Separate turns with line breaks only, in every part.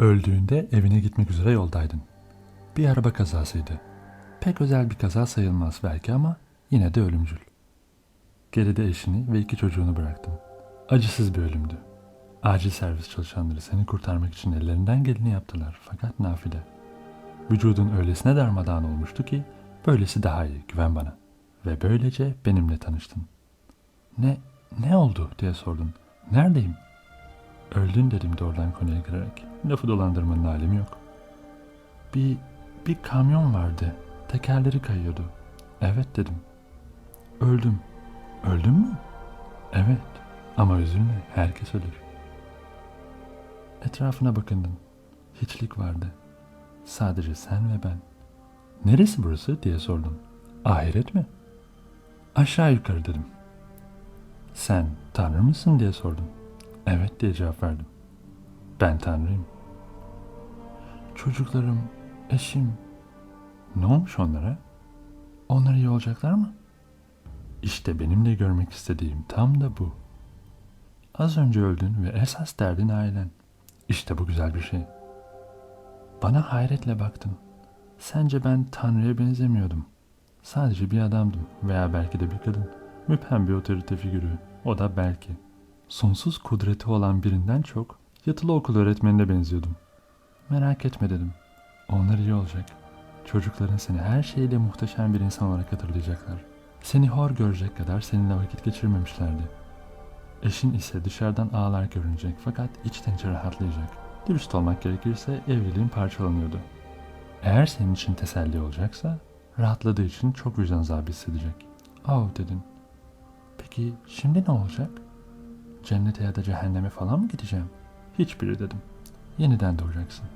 Öldüğünde evine gitmek üzere yoldaydın. Bir araba kazasıydı. Pek özel bir kaza sayılmaz belki ama yine de ölümcül. Geride eşini ve iki çocuğunu bıraktın. Acısız bir ölümdü. Acil servis çalışanları seni kurtarmak için ellerinden geleni yaptılar fakat nafile. Vücudun öylesine darmadağın olmuştu ki böylesi daha iyi güven bana. Ve böylece benimle tanıştın. Ne, ne oldu diye sordun. Neredeyim? Öldün dedim doğrudan konuya girerek. Lafı dolandırmanın alemi yok. Bir, bir kamyon vardı. Tekerleri kayıyordu. Evet dedim. Öldüm. Öldün mü? Evet. Ama üzülme. Herkes ölür. Etrafına bakındın. Hiçlik vardı. Sadece sen ve ben. Neresi burası diye sordum. Ahiret mi? Aşağı yukarı dedim. Sen Tanrı mısın diye sordum. Evet diye cevap verdim. Ben Tanrıyım. Çocuklarım, eşim. Ne olmuş onlara? Onlar iyi olacaklar mı? İşte benim de görmek istediğim tam da bu. Az önce öldün ve esas derdin ailen. İşte bu güzel bir şey. Bana hayretle baktın. Sence ben Tanrı'ya benzemiyordum. Sadece bir adamdım veya belki de bir kadın. Müphem bir otorite figürü. O da belki. Sonsuz kudreti olan birinden çok yatılı okul öğretmenine benziyordum. Merak etme dedim. Onlar iyi olacak. Çocukların seni her şeyle muhteşem bir insan olarak hatırlayacaklar. Seni hor görecek kadar seninle vakit geçirmemişlerdi. Eşin ise dışarıdan ağlar görünecek fakat içten içe rahatlayacak. Dürüst olmak gerekirse evliliğin parçalanıyordu. Eğer senin için teselli olacaksa rahatladığı için çok vicdan azabı hissedecek. Oh dedin. Peki şimdi ne olacak? Cennete ya da cehenneme falan mı gideceğim? Hiçbiri dedim. Yeniden doğacaksın.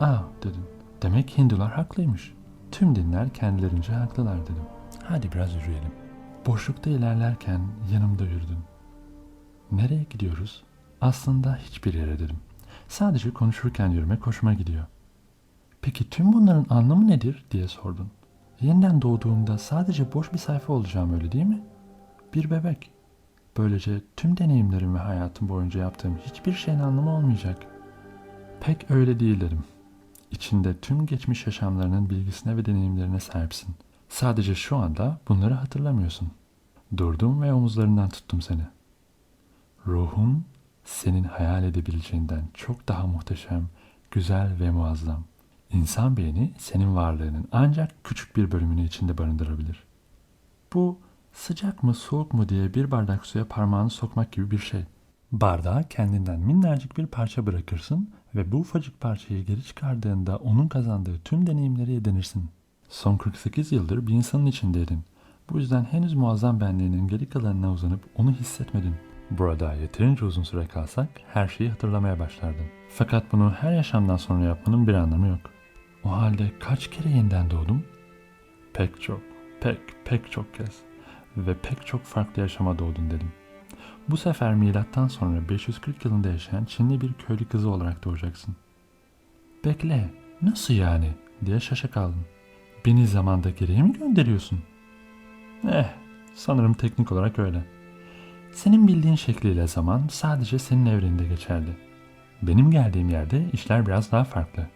Aa dedin. Demek Hindular haklıymış. Tüm dinler kendilerince haklılar dedim. Hadi biraz yürüyelim. Boşlukta ilerlerken yanımda yürüdün. Nereye gidiyoruz? Aslında hiçbir yere dedim. Sadece konuşurken yürümek hoşuma gidiyor. Peki tüm bunların anlamı nedir diye sordun. Yeniden doğduğumda sadece boş bir sayfa olacağım öyle değil mi? Bir bebek. Böylece tüm deneyimlerim ve hayatım boyunca yaptığım hiçbir şeyin anlamı olmayacak. Pek öyle değil dedim. İçinde tüm geçmiş yaşamlarının bilgisine ve deneyimlerine sahipsin. Sadece şu anda bunları hatırlamıyorsun. Durdum ve omuzlarından tuttum seni. Ruhun senin hayal edebileceğinden çok daha muhteşem, güzel ve muazzam. İnsan beyni senin varlığının ancak küçük bir bölümünü içinde barındırabilir. Bu sıcak mı soğuk mu diye bir bardak suya parmağını sokmak gibi bir şey. Bardağa kendinden minnacık bir parça bırakırsın ve bu ufacık parçayı geri çıkardığında onun kazandığı tüm deneyimleri edinirsin. Son 48 yıldır bir insanın içindeydin. Bu yüzden henüz muazzam benliğinin geri kalanına uzanıp onu hissetmedin. Burada yeterince uzun süre kalsak her şeyi hatırlamaya başlardın. Fakat bunu her yaşamdan sonra yapmanın bir anlamı yok. O halde kaç kere yeniden doğdum? Pek çok, pek, pek çok kez. Ve pek çok farklı yaşama doğdun dedim. Bu sefer milattan sonra 540 yılında yaşayan Çinli bir köylü kızı olarak doğacaksın. Bekle, nasıl yani? diye şaşa kaldın. Beni zamanda geriye mi gönderiyorsun? Eh, sanırım teknik olarak öyle. Senin bildiğin şekliyle zaman sadece senin evreninde geçerli. Benim geldiğim yerde işler biraz daha farklı.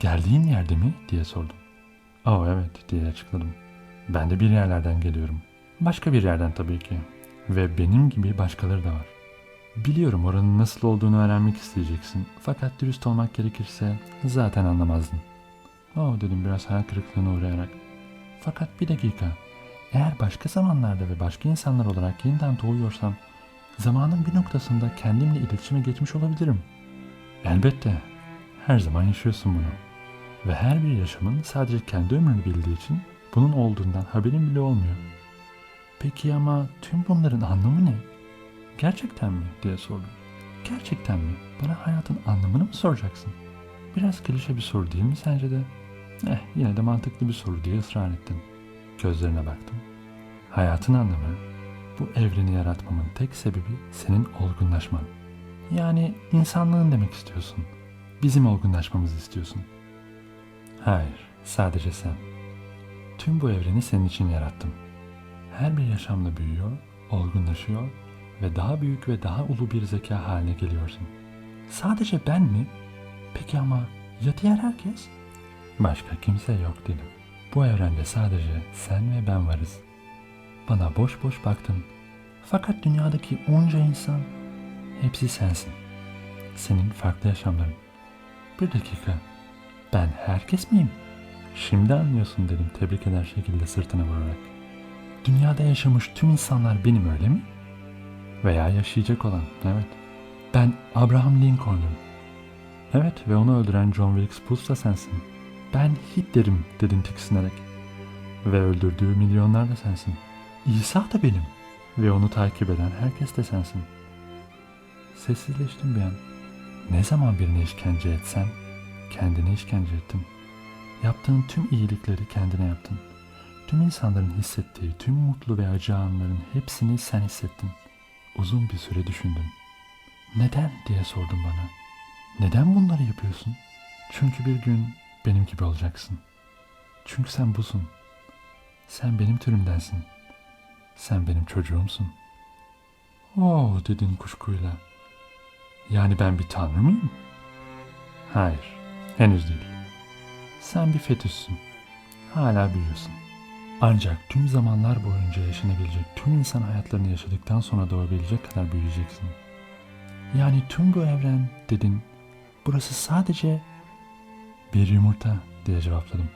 Geldiğin yerde mi diye sordum. Oh evet diye açıkladım. Ben de bir yerlerden geliyorum. Başka bir yerden tabii ki. Ve benim gibi başkaları da var. Biliyorum oranın nasıl olduğunu öğrenmek isteyeceksin. Fakat dürüst olmak gerekirse zaten anlamazdın. Oh dedim biraz hayal kırıklığına uğrayarak. Fakat bir dakika. Eğer başka zamanlarda ve başka insanlar olarak yeniden doğuyorsam zamanın bir noktasında kendimle iletişime geçmiş olabilirim. Elbette. Her zaman yaşıyorsun bunu. Ve her bir yaşamın sadece kendi ömrünü bildiği için bunun olduğundan haberin bile olmuyor. Peki ama tüm bunların anlamı ne? Gerçekten mi diye sordum. Gerçekten mi? Bana hayatın anlamını mı soracaksın? Biraz klişe bir soru değil mi sence de? Eh yine de mantıklı bir soru diye ısrar ettim. Gözlerine baktım. Hayatın anlamı bu evreni yaratmamın tek sebebi senin olgunlaşman. Yani insanlığın demek istiyorsun. Bizim olgunlaşmamızı istiyorsun. Hayır, sadece sen. Tüm bu evreni senin için yarattım. Her bir yaşamla büyüyor, olgunlaşıyor ve daha büyük ve daha ulu bir zeka haline geliyorsun. Sadece ben mi? Peki ama ya diğer herkes? Başka kimse yok dedim. Bu evrende sadece sen ve ben varız. Bana boş boş baktın. Fakat dünyadaki onca insan hepsi sensin. Senin farklı yaşamların. Bir dakika. Ben herkes miyim? Şimdi anlıyorsun dedim tebrik eder şekilde sırtına vurarak. Dünyada yaşamış tüm insanlar benim öyle mi? Veya yaşayacak olan, evet. Ben Abraham Lincoln'um. Evet ve onu öldüren John Wilkes Booth da sensin. Ben Hitler'im dedin tiksinerek. Ve öldürdüğü milyonlar da sensin. İsa da benim. Ve onu takip eden herkes de sensin. Sessizleştim bir an. Ne zaman birine işkence etsen, kendine işkence ettin. Yaptığın tüm iyilikleri kendine yaptın. Tüm insanların hissettiği tüm mutlu ve acı anların hepsini sen hissettin. Uzun bir süre düşündün. Neden diye sordun bana. Neden bunları yapıyorsun? Çünkü bir gün benim gibi olacaksın. Çünkü sen busun. Sen benim türümdensin. Sen benim çocuğumsun. Oo dedin kuşkuyla. Yani ben bir tanrı mıyım? Hayır, henüz değil. Sen bir fetüssün. Hala büyüyorsun. Ancak tüm zamanlar boyunca yaşanabilecek tüm insan hayatlarını yaşadıktan sonra doğabilecek kadar büyüyeceksin. Yani tüm bu evren dedin. Burası sadece bir yumurta diye cevapladım.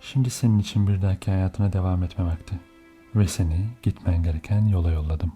Şimdi senin için bir dahaki hayatına devam etme vakti. Ve seni gitmen gereken yola yolladım.